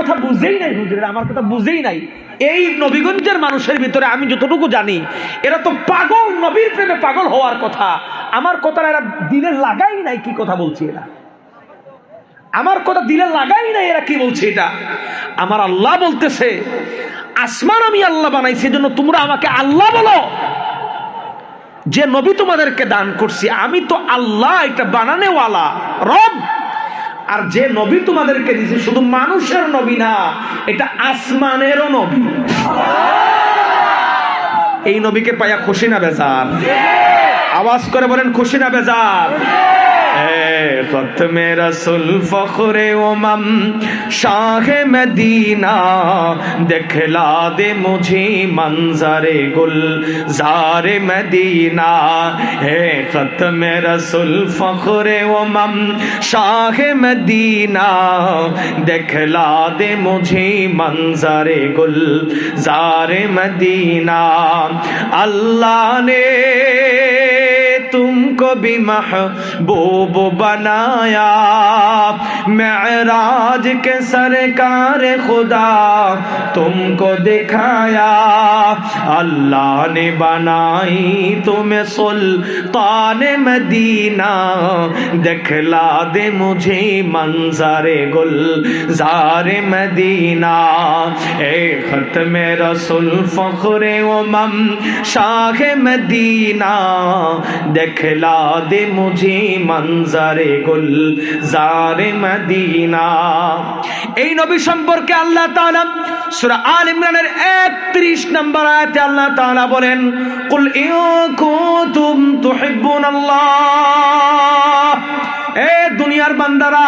কথা বুঝেই নাই হুজুরের, আমার কথা বুঝেই নাই। এই নবীগঞ্জের মানুষের ভিতরে আমি যতটুকু জানি, এরা তো পাগল, নবীর প্রেমে পাগল হওয়ার কথা। আমার কথা এরা দিলে লাগাই নাই কি কথা বলছি এরা? আমার কথা দিলে লাগাই নাই এরা কি বলছে এটা? আমার আল্লাহ বলতেছে, আসমান আমি আল্লাহ বানাইছি জন্য তোমরা আমাকে আল্লাহ বলো। যে নবী তোমাদেরকে দান করছি, আমি তো আল্লাহ, এটা বানানেওয়ালা, রব। আর যে নবী তোমাদেরকে দিছে শুধু মানুষের নবী না, এটা আসমানেরও নবী। এই নবীকে পাইয়া খুশি না বেজার। আওয়াজ করে বলেন, খুশি না বেজার। ہے ختم رسول فخر امم شاہ مدینہ دکھلا دے مجھے منظر گل زار مدینہ ہے ختم رسول فخر امم شاہ مدینہ دکھلا دے مجھے منظر گل زار مدینہ اللہ نے بھی محبوب بنایا۔ معراج کے سرکار خدا تم کو دکھایا۔ اللہ نے بنائی تمہیں سلطان مدینہ۔ دکھلا دے مجھے منظر گل زار مدینہ۔ اے ختم رسول فخر امم شاہ مدینہ۔ دکھلا दे मुझे मंजरे गुल জারে মদিনা এই নবী সম্পর্কে আল্লাহ তাআলা সূরা আল ইমরানের 31 নম্বর আয়াতে আল্লাহ তাআলা বলেন কুল ইন কুনতুম তুহিব্বুনাল্লাহ এ দুনিয়ার বান্দারা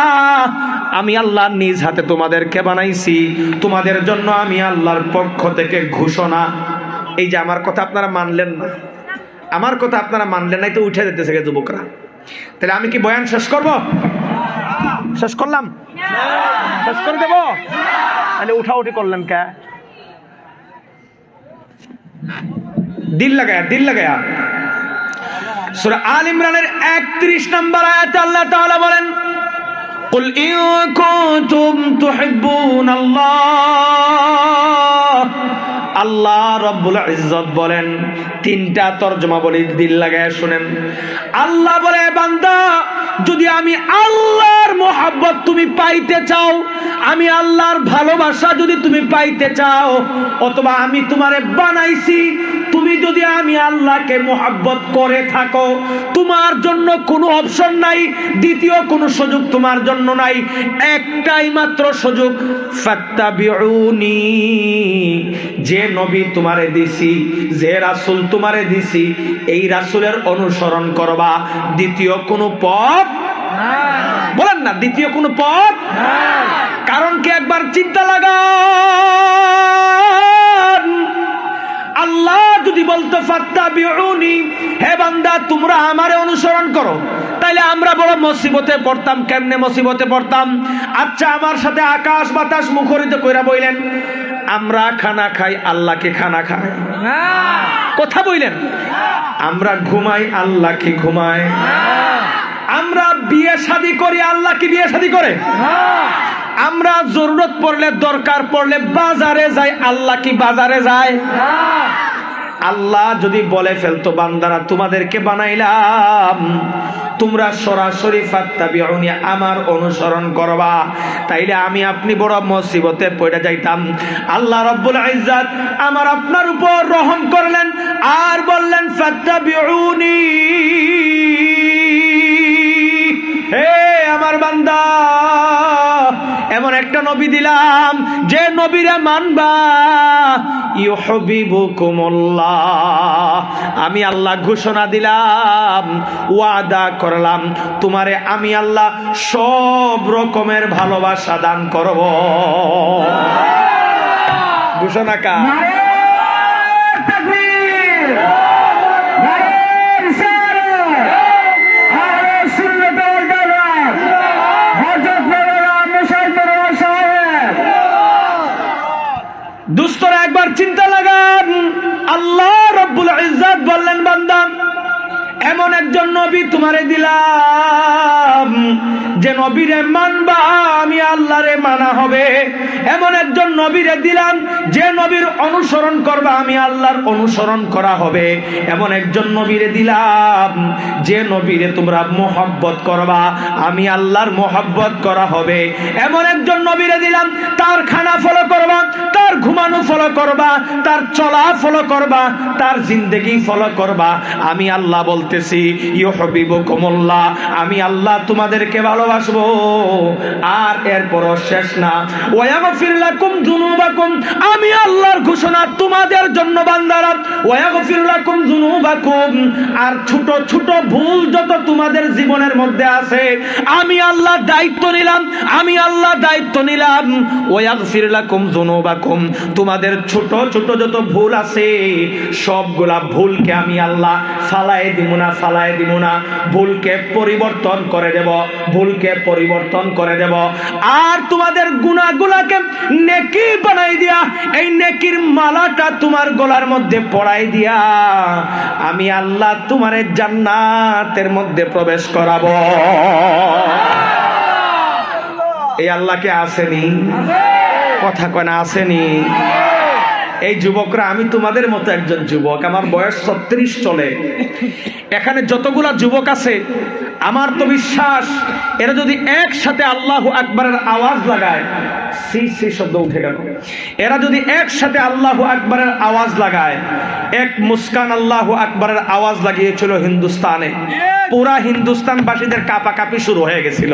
আমি আল্লাহ নিজ হাতে তোমাদেরকে বানাইছি তোমাদের জন্য আমি আল্লাহর পক্ষ থেকে ঘোষণা এই যে আমার কথা আপনারা মানলেন না আমার কথা আপনারা মানলেন নাই তো উঠে যেতেছে গে যুবকরা তাহলে আমি কি বয়ান শেষ করব শেষ করলাম শেষ করে দেব তাহলে উঠা উঠি করলেন কে দিল লাগায়া দিল লাগায়া সূরা আল ইমরানের 31 নম্বর আয়াতে আল্লাহ তাআলা বলেন قل إن كنتم تحبون الله আল্লাহ রব্বুল ইজ্জত বলেন, তিনটা তর্জমা বলি, দিল লাগায় শুনেন। আল্লাহ বলে, বান্দা, যদি আমি আল্লাহর মোহাব্বত তুমি পাইতে চাও, আমি আল্লাহর ভালোবাসা যদি তুমি পাইতে চাও, অথবা আমি তোমারে বানাইছি তুমি যদি আমি আল্লাহকে মোহাব্বত করে থাকো তোমার জন্য কোনো অপশন নাই। দ্বিতীয় কোনো সুযোগ তোমার জন্য নাই। একটাই মাত্র সুযোগ ফাত্তাবিউনি। যে নবী তোমারে দিছি যে রাসূল তোমারে দিছি এই রাসূলের অনুসরণ করবা। দ্বিতীয় কোনো পথ বলেন না দ্বিতীয় কোনো পথ কারণ কি একবার চিন্তা লাগান আল্লাহ যদি বলতো ফাত্তা বিউনি হে বান্দা তোমরা আমারে অনুসরণ করো। তাইলে আমরা বড় মুসিবতে পড়তাম কেমনে মুসিবতে পড়তাম? আচ্ছা আমার সাথে আকাশ বাতাস মুখরিত কইরা বইলেন আমরা খানা খাই আল্লাহকে খানা খাই। কথা বইলেন? আমরা ঘুমাই আল্লাহ কি ঘুমায় আমরা বিয়ে শাদি করি আল্লাহ কি বিয়ে শাদি করে? আমরা জরুরত পড়লে দরকার পড়লে বাজারে যাই আল্লাহ কি বাজারে যায়? আল্লাহ যদি বলে ফেলতো বান্দারা, তোমাদেরকে বানাইলাম। তোমরা সরাসরি ফাত্তাবিউনি আমার অনুসরণ করবা। তাইলে আমি আপনি বড় মুসিবতে পড়ে যাইতাম। আল্লাহ রাব্বুল ইজ্জাত আমার আপনার উপর রহম করলেন আর বললেন, ফাত্তাবিউনি। হে আমার বান্দা নবী দিলাম, যে নবীরা মানবা আমি আল্লাহ ঘোষণা দিলাম, ওয়াদা করলাম, তোমারে আমি আল্লাহ সব রকমের ভালোবাসা দান করব। ঘোষণা কা দুস্তরা একবার চিন্তা লাগান। আল্লাহ রব্বুল ইজাদ বললেন বান্দা এমন একজন নবী তোমারে দিলাম। যে নবীরে মানবা, আমি আল্লাহরে মানা হবে। এমন একজন নবীরে দিলাম, যে নবীর অনুসরণ করবা, আমি আল্লাহর অনুসরণ করা হবে। এমন একজন নবীরে দিলাম, যে নবীরে তোমরা মোহব্বত করবা, আমি আল্লাহর মোহব্বত করা হবে। এমন একজন নবীরে দিলাম, তার খানা ফলো করবা, তার ঘুমানো ফলো করবা, তার চলা ফলো করবা, তার জিন্দগি ফলো করবা। আমি আল্লাহ বলতেছি ইউ হবিব কমল্লা আমি আল্লাহ তোমাদেরকে ভালোবাসবো আর এরপরও শেষ না। ওয়াগফির লাকুম আমি আল্লাহর ঘোষণা তোমাদের জন্য বান্দারা। ওয়াগফির লাকুম আর ছোট ছোট ভুল যত তোমাদের জীবনের মধ্যে আছে, আমি আল্লাহ দায়িত্ব নিলাম, আমি আল্লাহ দায়িত্ব নিলাম। ওয়াগফির লাকুম যুনুবাকুম। তোমাদের ছোট ছোট যত ভুল আছে, সবগুলা ভুলকে আমি আল্লাহ ফালায় দিব না ফালায় দিব না। ভুলকে পরিবর্তন করে দেব। ভুলকে পরিবর্তন করে দেব। আর তোমাদের গুণাগুলাকে নেকি বানাই দিয়া, এই নেকির মালাটা তোমার গলার মধ্যে পড়াই দিয়া, আমি আল্লাহ তোমার জান্নাতের মধ্যে প্রবেশ করাবো। এই আল্লাহকে আসেনি? কথা কনা আসেনি। এই যুবকরা, আমি তোমাদের মতো একজন যুবক, আমার বয়স ছত্রিশ চলে। এখানে যতগুলা যুবক আছে, আমার তো বিশ্বাস, এরা যদি একসাথে আল্লাহ আকবরের আওয়াজ লাগায়, সি সি শব্দ উঠে গেল। এরা যদি একসাথে আল্লাহ আকবরের আওয়াজ লাগায়, এক মুস্কান আল্লাহ আকবরের আওয়াজ লাগিয়েছিল হিন্দুস্তানে। পুরা হিন্দুস্তানবাসীদের কাপাকাপি শুরু হয়ে গেছিল।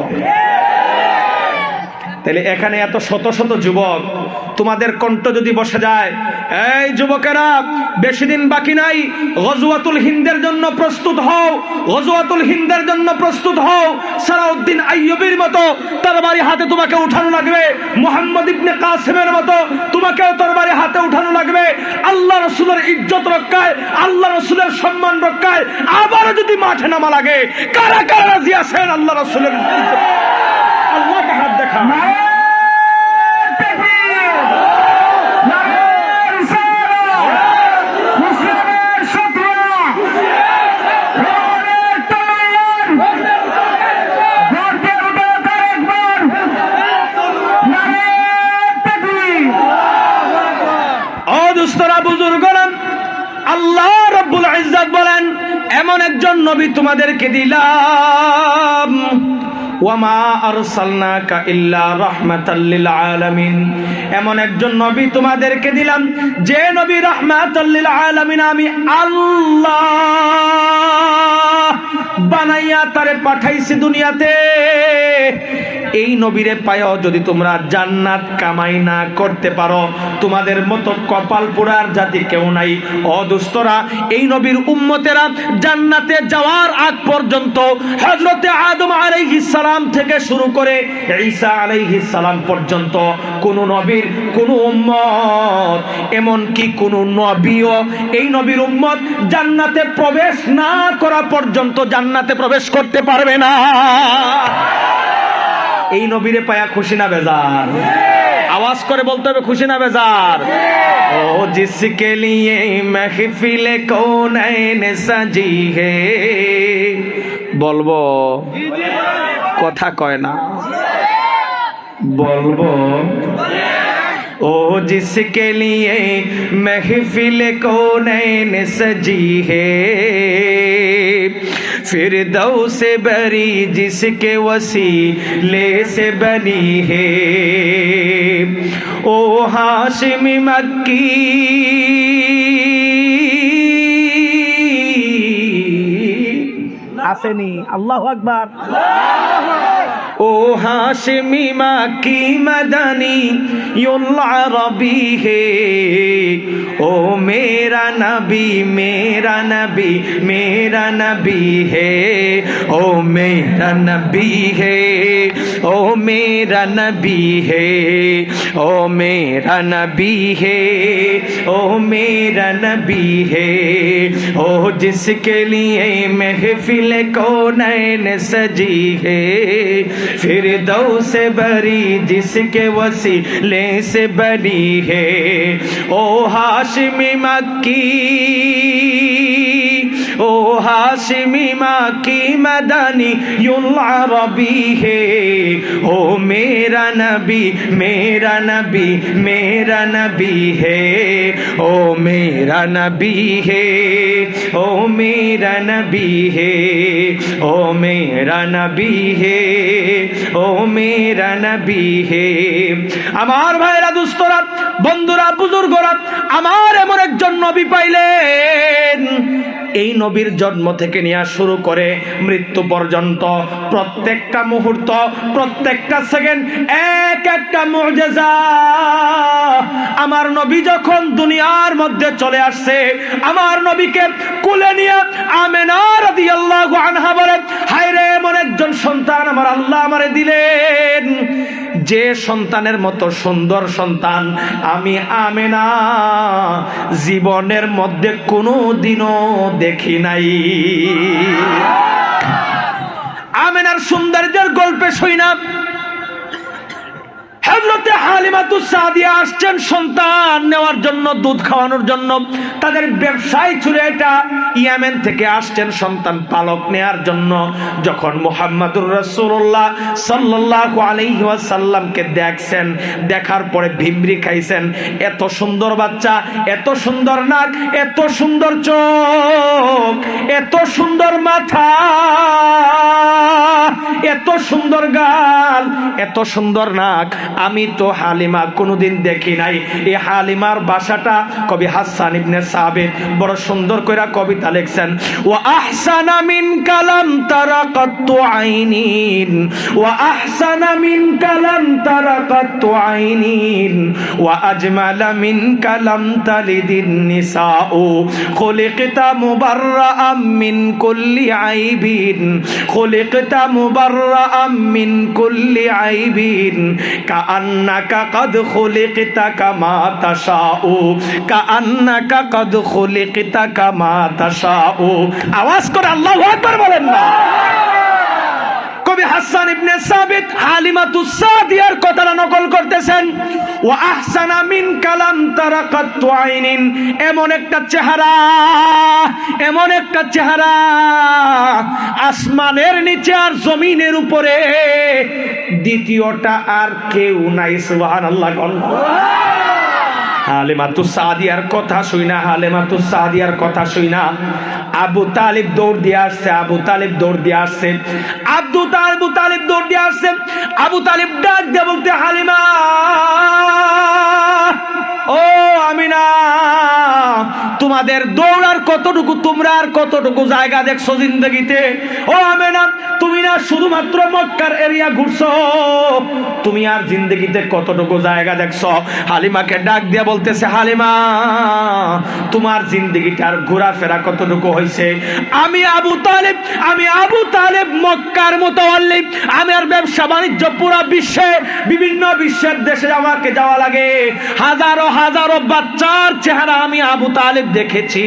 তাহলে এখানে এত শত শত যুবক, তোমাদের কণ্ঠ যদি বসে যায়, এই যুবকেরা, বেশি দিন বাকি নাই, গজওয়াতুল হিন্দের জন্য প্রস্তুত হও, গজওয়াতুল হিন্দের জন্য প্রস্তুত হও সারাউদ্দিন আইয়ুবের মতো তরবারি হাতে তোমাকে উঠানো লাগবে, মোহাম্মদ ইবনে কাসিমের মতো তোমাকেও তরবারি হাতে উঠানো লাগবে, আল্লাহ রসুলের ইজ্জত রক্ষায়, আল্লাহ রসুলের সম্মান রক্ষায়, আবারও যদি মাঠে নামা লাগে, কারা কারা রাজি আছেন আল্লাহ রসুলের ইজ্জত আল্লাহকে হাত দেখা অদুস্তরা বুজুর্গরা আল্লাহ রব্বুল ইজ্জত বলেন এমন একজন নবী তোমাদেরকে দিলাম। ওয়ামা আরসালনাকা ইল্লা লিল আলামিন। এমন একজন নবী তোমাদেরকে দিলাম, যে নবী লিল আলামিন, আমি আল্লাহ বানাইয়া তারে পাঠাইছি দুনিয়াতে। এই নবীরে পায়ও যদি তোমরা জান্নাত কামাই না করতে পারো, তোমাদের মতো কপাল পোড়ার জাতি কেউ নাই। অদুস্তরা এই নবীর উম্মতেরা জান্নাতে যাওয়ার আগ পর্যন্ত হজরতে আদম আলাইহিস সালাম থেকে শুরু করে ঈসা আলাইহিস সালাম পর্যন্ত কোন নবীর, কোন উম্মত এমন কি কোন নবীও। এই নবীর উম্মত জান্নাতে প্রবেশ না করা পর্যন্ত জান্নাতে প্রবেশ করতে পারবে না এই নবীরে পায়া খুশি না বেজার আওয়াজ করে বলতে হবে খুশি না বেজার ও জিসকে লিয়ে महफिल कौनैन सजी है বলবো কথা কয় না বলবো ओ जिसके लिए महफिल कौनैन सजी है फिर दौ से बरी जिसके वसीले से बनी है। ओ हाशिम मक्की आसे नहीं अल्लाह अकबर ও হাশমি মাকি মদনি রবি হে। ও মেরা নবী মেরা নবী মেরা নবী হে। ও মেরা নবী হে। ओ मेरा नबी है ओ मेरा नबी है ओ मेरा नबी है ओ जिसके लिए महफिल को नैन सजी है फिर दो से बरी जिसके वसीले से बनी है ओ हाशमी मक्की ও হাসিমি মাকি মাদানি ইউল আরবি হে। ও মেরা নবী মেরা নবী মেরা নবী হে। ও মেরা নবী হে। ও মেরা নবী হে। ও মেরা নবী হে। ও মেরা নবী হে। আমার ভাইরা, দুস্তরা, বন্ধুরা, বুজুর্গরা, আমার এমন একজন নবী পাইলেন। এই নবীর জন্ম থেকে নিয়ে শুরু করে মৃত্যু পর্যন্ত প্রত্যেকটা মুহূর্ত, প্রত্যেকটা সেকেন্ড এক একটা মুজেজা। আমার নবী যখন দুনিয়ার মধ্যে চলে আসছে, আমার নবীকে কুলে নিয়ে আমেনা রাদিয়াল্লাহু আনহা বলেন হায় রে একজন সন্তান আমার আল্লাহ আমারে দিলেন। যে সন্তানের মতো সুন্দর সন্তান, আমি আমেনা। জীবনের মধ্যে কোনো দিনও দেখি নাই। আমেনার সৌন্দর্যের গল্পে শুই হজরতে হালিমাতুস সাদিয়া আসছেন সন্তান নেওয়ার জন্য, দুধ খাওয়ানোর জন্য। তাদের ব্যবসায় ছিল এটা ইয়ামেন থেকে আসছেন সন্তান পালক নেয়ার জন্য। যখন মুহাম্মাদুর রাসূলুল্লাহ সাল্লাল্লাহু আলাইহি দেখছেন, দেখার পরে ভিমরি খাইছেন, এত সুন্দর বাচ্চা, এত সুন্দর নাক, এত সুন্দর চোখ, এত সুন্দর মাথা, এত সুন্দর গাল, এত সুন্দর নাক। আমি তো হালিমা কোনোদিন দেখি নাই। এই হালিমার বাসাটা কবি হাসান ইবনে সাবিত বড় সুন্দর কইরা কবিতা লিখছেন। ওয়া আহসানা মিন কালাম তারাকাতু আইনিন। ওয়া আহসানা মিন কালাম তারাকাতু আইনিন। ওয়া আজমালা মিন কালাম তালিদিন নিসাউ। খুলিকতা মুবাররাআম মিন কুল্লি আইবিন। খুলিকতা মুবাররাআম মিন কুল্লি আইবিন। কাআন্নাকা কদ খুলিকতা কামা তাশাউ, কাআন্নাকা কদ খুলিকতা কামা তাশাউ। আওয়াজ করে আল্লাহু বলেন না। কবি হাসান ইবনে সাবিত হালিমাতু সাদিয়ার কথাটা নকল করতেছেন ও আহসানা মিন কালাম তারাকাত আইনিন। এমন একটা চেহারা, এমন একটা চেহারা, আসমানের নিচে আর জমিনের উপরে। দ্বিতীয়টা আর কেউ নাই, সুবহানাল্লাহ হালেমাতু সাদিয়ার কথা শুই না হালেমাতু সাদিয়ার কথা শুই না। আবু তালিব দৌড় দিয়ে আসছে, আবু তালিব দৌড় দিয়ে আসছে। আব্দু আবু তালিব দৌড় দিয়ে আসছে। আবু তালিব ডাক দিয়ে বলতে, হালিমা! ও আমিনা, তোমাদের দৌড়ার কতটুকু, তোমরা আর কতটুকু জায়গা দেখছ জিন্দগিতে? ও আমিনা, তুমি না শুধুমাত্র মক্কার এরিয়া ঘুরছো। তুমি আর জিন্দগিতে কতটুকু জায়গা দেখছ? হালিমাকে ডাক দিয়ে বলতেছে, হালিমা, তোমার জিন্দগিটার ঘোরাফেরা কতটুকু হয়েছে আমি আবু তালেব, আমি আবু তালেব মক্কার মতো অল্লি আমি আর ব্যবসা বাণিজ্য পুরা বিশ্বে, বিভিন্ন বিশ্বের দেশে আমাকে যাওয়া লাগে। হাজারো হাজারো বাচ্চার চেহারা আমি আবু তালেব দেখেছি।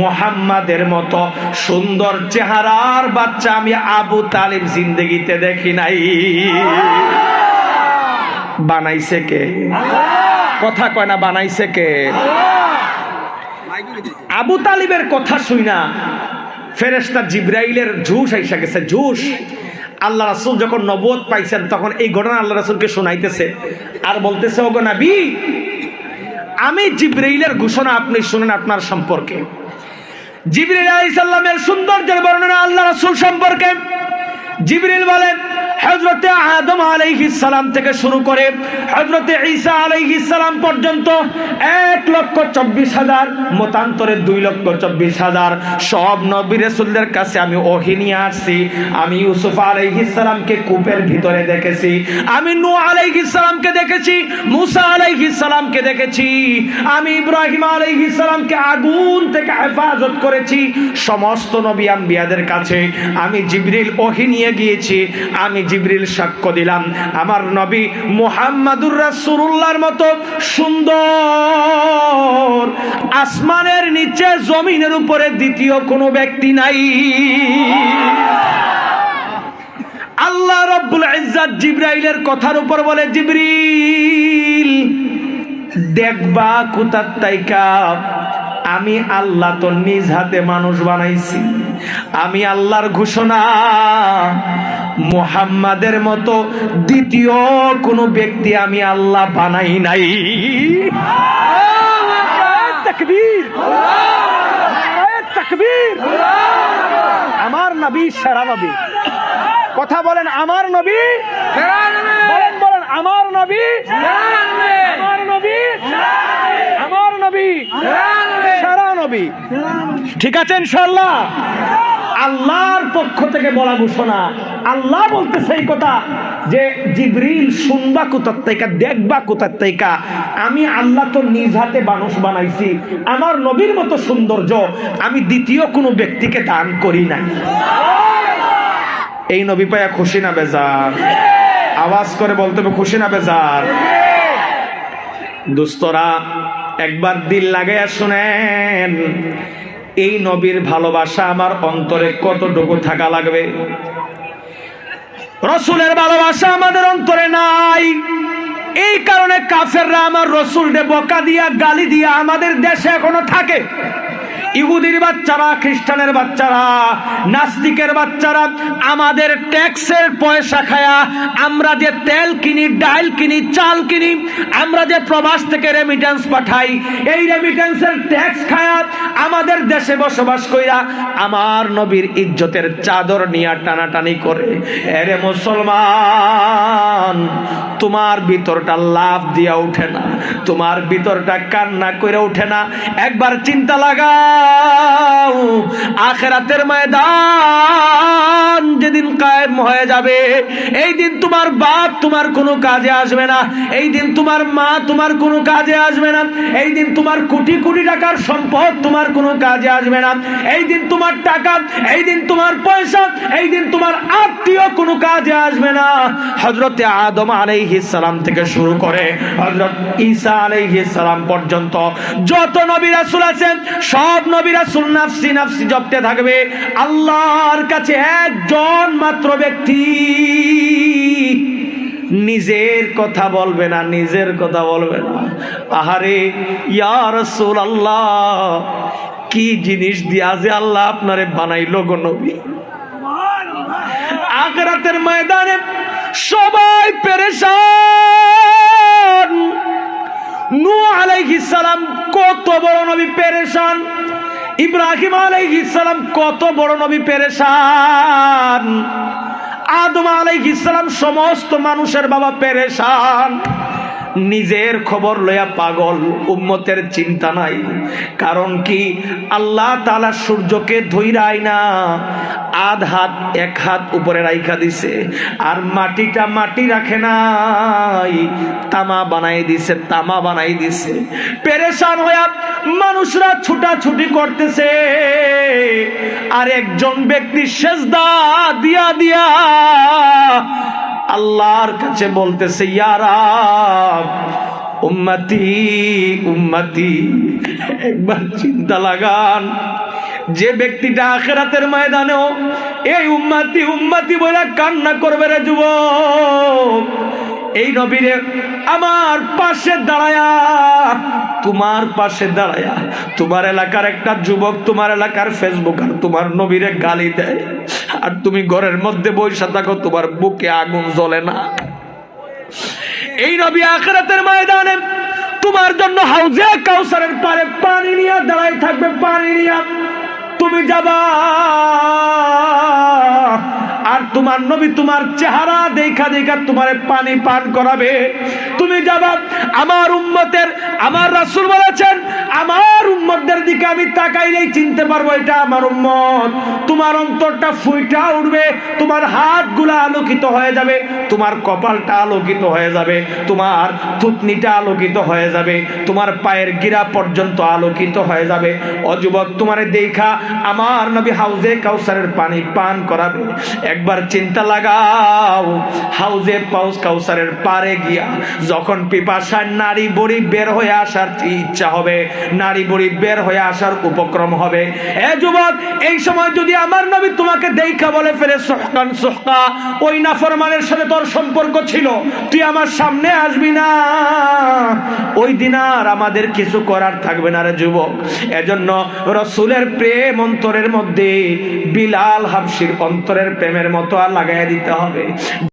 মোহাম্মদের মতো সুন্দর চেহারার বাচ্চা আমি আবু তালেব জিন্দগিতে দেখি নাই। বানাইছে কে? কথা কয় না, বানাইছে কে? আবু তালিবের কথা শুই না। ফেরেস্তা জিব্রাইলের ঝুস আইসা গেছে ঝুস আল্লাহ রাসুল যখন নবদ পাইছেন, তখন এই ঘটনা আল্লাহ রাসুলকে শোনাইতেছে। আর বলতেছে, ওগো নাবি আমি জিব্রাইলের ঘোষণা আপনি শুনেন আপনার সম্পর্কে। জিবরিল আলাইহিস সালামের সৌন্দর্যের বর্ণনা আল্লাহ রাসূল সম্পর্কে। জিবরিল বলেন হজরতে আদম সালাম থেকে শুরু করে হজরতে ঈসা সালাম পর্যন্ত এক লক্ষ চব্বিশ হাজার, মতান্তরে দুই লক্ষ চব্বিশ হাজার। সব নবী রাসূলদের কাছে আমি ওহী নিয়ে আসছি। আমি ইউসুফ সালামকে কূপের ভিতরে দেখেছি। আমি আলাইহিস সালামকে দেখেছি। মুসা সালামকে দেখেছি। আমি ইব্রাহিম সালামকে আগুন থেকে হেফাজত করেছি। সমস্ত নবী আম্বিয়াদের কাছে আমি জিবরিল ওহী নিয়ে গিয়েছি। আমি জিবরিল সাক্ষ্য দিলাম। আমার নবী মুহাম্মাদুর রাসূলুল্লাহর মতো সুন্দর, আসমানের নিচে জমিনের উপরে দ্বিতীয় কোনো ব্যক্তি নাই। আল্লাহ রব্বুল ইজ্জাত জিব্রাইলের কথার উপর বলে, জিবরিল, দেখবা কুতার তাইকা আমি আল্লাহ তো নিজ হাতে মানুষ বানাইছি। আমি আল্লাহর ঘোষণা, মুহাম্মাদের মতো দ্বিতীয় কোনো ব্যক্তি আমি আল্লাহ বানাই নাই। আমার নবী সেরা নবী। কথা বলেন, আমার নবী? বলেন বলেন, আমার নবী? আমার নবী? আমার নবী? নবী। ঠিক আছে ইনশাল্লাহ আল্লাহর পক্ষ থেকে বলা ঘোষণা। আল্লাহ বলতেছে এই কথা যে, জিবরিল শুনবা কোথার থেকে, দেখবা কোথার থেকে? আমি আল্লাহ তো নিজ হাতে মানুষ বানাইছি। আমার নবীর মতো সৌন্দর্য আমি দ্বিতীয় কোনো ব্যক্তিকে দান করি নাই। এই নবী পায়া খুশি না বেজার? আওয়াজ করে বলতে হবে খুশি না বেজার? দুস্তরা একবার দিল লাগাইয়া শুনেন, এই নবীর ভালোবাসা আমার অন্তরে কতটুকু থাকা লাগবে? রসুলের ভালোবাসা আমাদের অন্তরে নাই। এই কারণে কাফেররা আমার রসুলকে বকা দিয়া, গালি দিয়া আমাদের দেশে এখনও থাকে। ইহুদির বাচ্চারা, খ্রিস্টানের বাচ্চারা, নাস্তিকের বাচ্চারা, আমাদের ট্যাক্সের পয়সা খায়া আমরা যে তেল কিনি ডাল কিনি, চাল কিনি, আমরা যে প্রবাস থেকে রেমিটেন্স পাঠাই, এই রেমিটেন্সের ট্যাক্স খায়া আমাদের দেশে বসবাস কইরা আমার নবীর ইজ্জতের চাদর নিয়ে টানাটানি করে। এরে মুসলমান, তোমার ভিতরটা লাভ দিয়া উঠে না, তোমার ভিতরটা কান্না করে উঠে না। একবার চিন্তা লাগাও আখেরাতের ময়দান যেদিন কায়েম হয়ে যাবে, এই দিন তোমার বাপ তোমার কোনো কাজে আসবে না। এই দিন তোমার মা তোমার কোনো কাজে আসবে না। এই দিন তোমার কোটি কোটি টাকার সম্পদ তোমার কোনো কাজে আসবে না। এই দিন তোমার টাকা, এই দিন তোমার পয়সা, এই দিন তোমার আত্মীয় কোনো কাজে আসবে না। হজরতে আদম আলাইহিস সালাম থেকে শুরু করে হজরত ঈসা আলাইহিস সালাম পর্যন্ত যত নবী রাসূল আছেন, সব নবী রাসূল নাফসি জপতে থাকবে। আল্লাহর কাছে একজন মাত্র ব্যক্তি। নিজের কথা বলবে না, নিজের কথা বলবে না। আহারে, ইয়া রাসূল আল্লাহ কি জিনিস দিয়া যে আল্লাহ আপনারে বানাইলো গো নবী। আখরাতের ময়দানে সবাই পেরেশান। নূ আলাইহিস সালাম কত বড় নবী পেরেশান। ইব্রাহিম আলাইহিস সালাম কত বড় নবী পেরেশান। আদম আলাইহিস সালাম সমস্ত মানুষের বাবা পেরেশান। নিজের খবর লইয়া পাগল, উম্মতের চিন্তা নাই। কারণ কি? আল্লাহ তালা সূর্যকে ধৈরাই না, আধ হাত, এক হাত উপরে রাইখা দিছে, আর মাটিটা মাটি রাখে নাই, তামা বানাই দিছে, তামা বানাই দিছে। পেরেশান হইয়া মানুষরা ছুটাছুটি করতেছে, আর একজন ব্যক্তি সেজদা দিয়া দিয়া আল্লাহর কাছে বলতেছে ইয়ারা উম্মতি উম্মতি, একবার চিন্তা লাগান। যে ব্যক্তিটা আখেরাতের ময়দানে এই উম্মাতি উম্মাতি বলে কান্না করবে রে যুবক। এই নবীরে আমার পাশে দাঁড়ায়া, তোমার পাশে দাঁড়ায়া। তোমার এলাকার একটা যুবক, তোমার এলাকার ফেসবুক, আর তোমার নবীরে গালি দেয়। আর তুমি ঘরের মধ্যে বৈশা থাকো, তোমার বুকে আগুন জ্বলে না। এই নবী আখরাতের ময়দানে তোমার জন্য হাউজে কাউসারের পারে পানি নিয়ে দাঁড়াই থাকবে, পানি নিয়ে। তুমি যাবা। আর তোমার নবী তোমার চেহারা দেখা দেখা তোমার পানি পান করাবে। তুমি যাবা, আমার উম্মতের, আমার রাসূল বলেছেন আমার উম্মতদের দিকে আমি তাকাইলেই চিনতে পারব এটা আমার উম্মত। তোমার অন্তরটা ফুইটা উঠবে, তোমার হাতগুলা আলোকিত হয়ে যাবে, তোমার কপালটা আলোকিত হয়ে যাবে, তোমার থুতনিটা আলোকিত হয়ে যাবে, তোমার পায়ের গিরা পর্যন্ত আলোকিত হয়ে যাবে। অযুবক তোমারে দেখা আমার নবী হাউজে কাউসারের পানি পান করাবে। একবার চিন্তা লাগাও, হাউজে পাউস কাউসারের পারে গিয়া যখন পিপাসার নারী বড়ি বের হয়ে আসার ইচ্ছা হবে নারী বুড়ি বের হয়ে আসার উপক্রম হবে। এ যুবক, এই সময় যদি আমার নবী তোমাকে দেখা বলে, ফেলে সোহকান সোহকা, ওই নাফরমানের সাথে তোর সম্পর্ক ছিল, তুই আমার সামনে আসবি না। ওই দিন আর আমাদের কিছু করার থাকবে না রে যুবক। এজন্য রসুলের প্রেম অন্তরের মধ্যে, বিলাল হাবসির অন্তরের প্রেমের মতো আর লাগাই দিতে হবে।